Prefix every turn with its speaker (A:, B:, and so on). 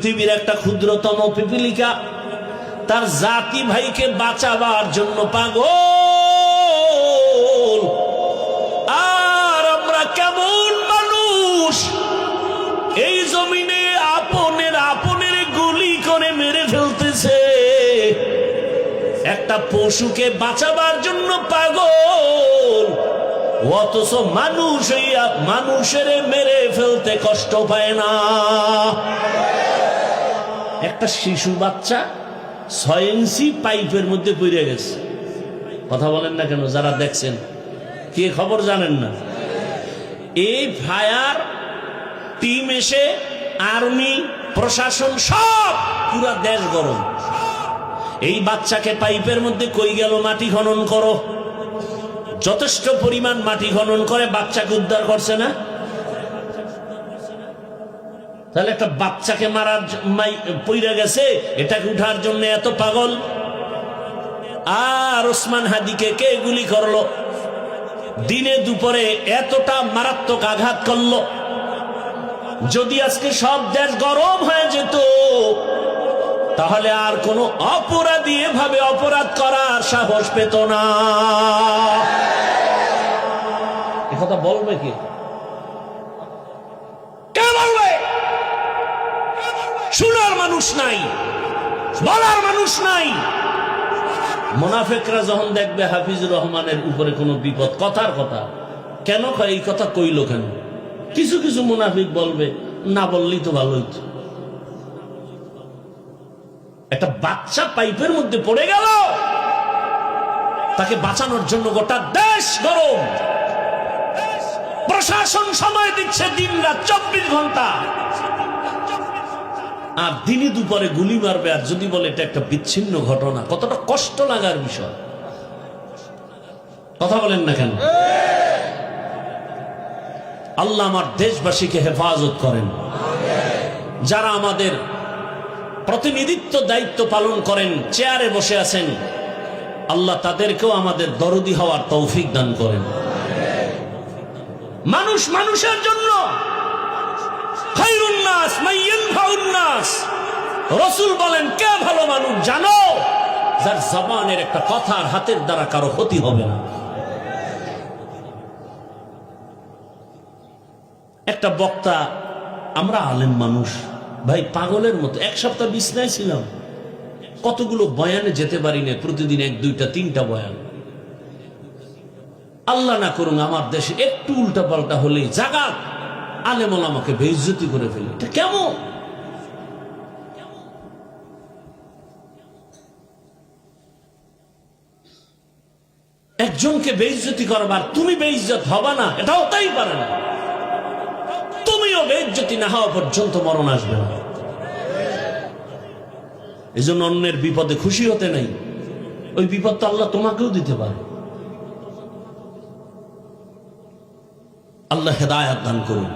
A: পৃথিবীর একটা ক্ষুদ্রতম পিপিলিকা, তার জাতি ভাইকে বাঁচাবার জন্য পাগল। আর আমরা কেমন মানুষ? এই জমিনে আপনের আপনের গুলি করে মেরে ফেলতেছে। একটা পশুকে বাঁচাবার জন্য পাগল। অথচ মানুষ মানুষের মেরে ফেলতে কষ্ট পায় না। একটা শিশু বাচ্চা ইঞ্চি পাইপের মধ্যে পড়ে গেছে। কথা বলেন না কেন, যারা দেখছেন, কে খবর জানেন না? এই ফায়ার টিম এসে, আর্মি, প্রশাসন, সব পুরা দেশ গরম। এই বাচ্চাকে পাইপের মধ্যে কই গেল মাটি খনন করো? যথেষ্ট পরিমাণ মাটি খনন করে, বাচ্চাকে উদ্ধার করছে না? তাহলে একটা বাচ্চাকে মারার পইরা গেছে, এটাকে উঠার জন্য এত পাগল। আর ওসমান হাদিকে কে গুলি করল? দিনে দুপুরে এতটা মারাত্মক আঘাত করল। যদি আজকে সব দেশ গরম হয়ে যেত, তাহলে আর কোন অপরাধী এভাবে অপরাধ করার সাহস পেত না। কথা বলবে কে? মানুষ নাই। বলার মানুষ নাই। মোনাফেকরা যখন দেখবে হাফিজুর রহমানের উপরে কোনো বিপদ, কথার কথা, কেন এই কথা কইল কেন? কিছু কিছু মুনাফিক বলবে, না বললেই তো ভালো হইতো। একটা বাচ্চা পাইপের মধ্যে পড়ে গেল। তাকে বাঁচানোর জন্য গোটা দেশ গরম। প্রশাসন সময় দিচ্ছে দিন রাত চব্বিশ ঘণ্টা। আর দিনে দুপুরে গুলি মারবে, আর যদি বলে এটা একটা বিচ্ছিন্ন ঘটনা, কতটা কষ্ট লাগার বিষয়। কথা বলেন না কেন? আল্লাহ আমার দেশবাসীকে হেফাজত করেন। যারা আমাদের প্রতিনিধিত্ব দায়িত্ব পালন করেন, চেয়ারে বসে আছেন, আল্লাহ তাদেরকেও আমাদের দরদি হওয়ার তৌফিক দান করেন। মানুষ মানুষের জন্য রসুল বলেন, কে ভালো মানুষ জানো? যার জবানের একটা কথার হাতের দ্বারা কারও ক্ষতি হবে না। একটা বক্তা, আমরা আলেম মানুষ, ভাই, পাগলের মতো, এক সপ্তাহ বিছনায় ছিলাম। কতগুলো বয়ানে যেতে পারি না প্রতিদিন এক, দুইটা, তিনটা বয়ান। আল্লাহ না করুন, আমার দেশে একটু উল্টা পাল্টা হলেই জাগাত। আলেমল আমাকে বেইজ্জতি করে ফেলে। এটা কেমন? একজনকে বেইজ্জতি করবার তুমি বেইজ্জত হবা না এটা হতেই পারে না। তুমিও বেইজ্জতি না হওয়া পর্যন্ত মরণ আসবে না। এই জন্য অন্যের বিপদে খুশি হতে নাই। ওই বিপদ তো আল্লাহ তোমাকেও দিতে পারে। আল্লাহ হেদায়াত দান করুন।